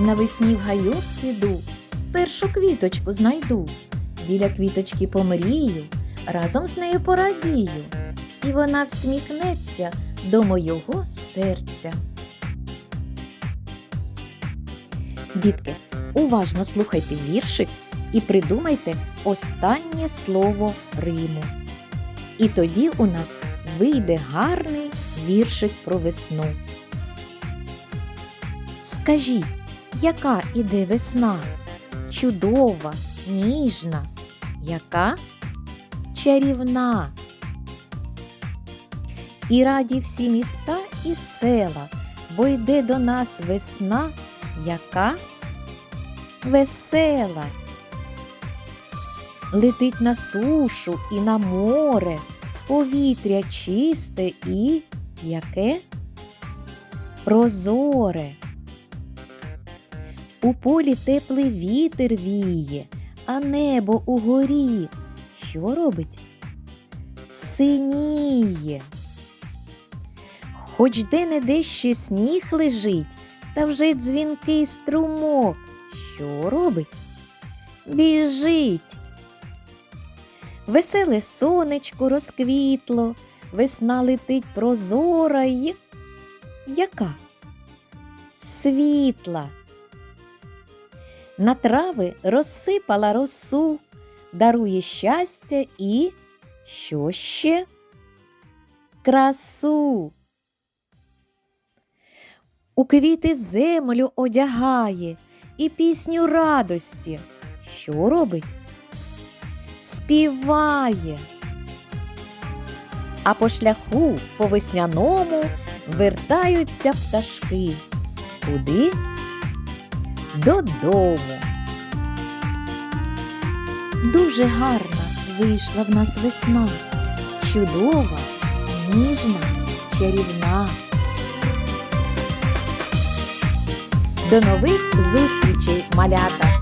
Навесні в гайок піду, першу квіточку знайду. Біля квіточки помрію, разом з нею порадію, і вона всміхнеться до мого серця. Дітки, уважно слухайте віршик і придумайте останнє слово Риму. І тоді у нас вийде гарний віршик про весну. Скажіть, яка іде весна? Чудова, ніжна, яка чарівна. І раді всі міста і села, бо йде до нас весна, яка весела. Летить на сушу і на море, повітря чисте і яке прозоре. У полі теплий вітер віє, а небо угорі. Що робить? Синіє. Хоч де-не-де ще сніг лежить, та вже дзвінкий струмок. Що робить? Біжить. Веселе сонечко розквітло, весна летить прозора й яка? Світла. На трави розсипала росу, дарує щастя і що ще? Красу. У квіти землю одягає і пісню радості. Що робить? Співає. А по шляху по весняному вертаються пташки. Куди? Додому. Дуже гарна вийшла в нас весна, чудова, ніжна, чарівна. До нових зустрічей, малята!